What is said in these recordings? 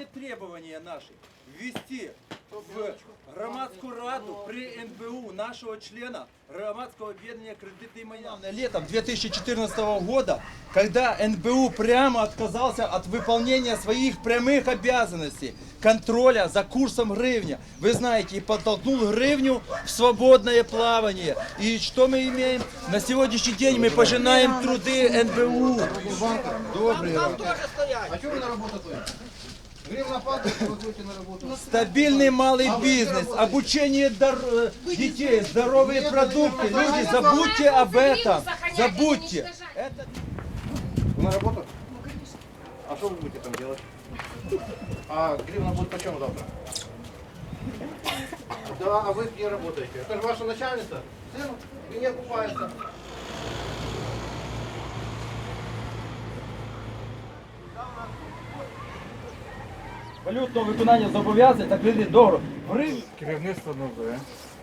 Основные требования наши ввести в громадскую раду при НБУ нашего члена громадского объединения кредиты и майна. Летом 2014 года, когда НБУ прямо отказался от выполнения своих прямых обязанностей контроля за курсом гривня. Вы знаете, и подтолкнул гривню в свободное плавание. И что мы имеем? На сегодняшний день мы пожинаем труды НБУ. Добрый А что вы на работу Стабильный малый бизнес, обучение дор- э, детей, здоровые продукты. Люди, забудьте об этом. Забудьте. Это- Вы на работу? Ну, конечно. А что вы будете там делать? А гривна будет почем завтра? Да, а вы где работаете? Это же ваша начальница? Сын не окупается. Валютного виконання зобов'язань та кредит договору. гривні. Керівництво нове.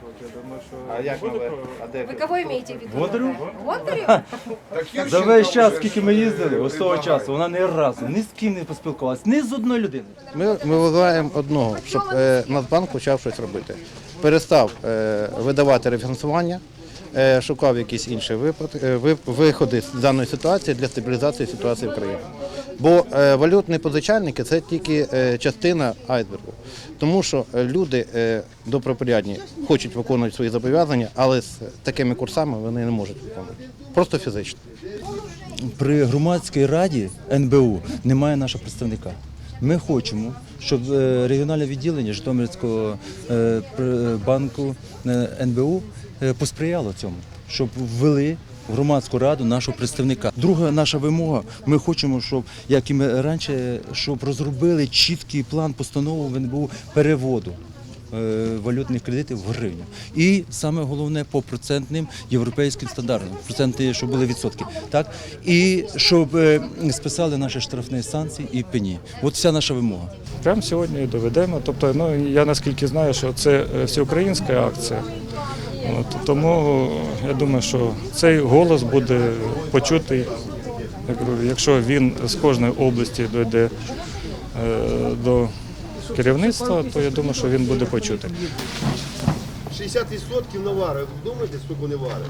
От я думаю, що А як буде нове? про- А де? Вы кого имеете в виду? Гонтарев? За весь час, скільки ми їздили, з того часу, вона ні разу ні з ким не поспілкувалася, ні з одною людиною. Ми, ми вимагаємо одного, щоб е, Нацбанк почав щось робити. Перестав е, видавати рефінансування, е, шукав якісь інші випад, е, ви- виходи з даної ситуації для стабілізації ситуації в країні. Бо е, валютні позичальники це тільки е, частина айсбергу. Тому що е, люди добропорядні хочуть виконувати свої зобов'язання, але з такими курсами вони не можуть виконувати. Просто фізично. При громадській раді НБУ немає нашого представника. Ми хочемо, щоб регіональне відділення Житомирського банку НБУ посприяло цьому, щоб ввели в громадську раду нашого представника. Друга наша вимога. Ми хочемо, щоб як і ми раніше, щоб розробили чіткий план постанову в НБУ переводу е, валютних кредитів в гривню. І саме головне по процентним європейським стандартам, проценти, щоб були відсотки. Так? І щоб е, списали наші штрафні санкції і пені. От вся наша вимога. Прямо сьогодні доведемо. Тобто, ну я наскільки знаю, що це е, всеукраїнська акція. От, тому я думаю, що цей голос буде почутий. Якщо він з кожної області дойде е, до керівництва, то я думаю, що він буде почутий. 60% навари. Думаєте, скільки не варить?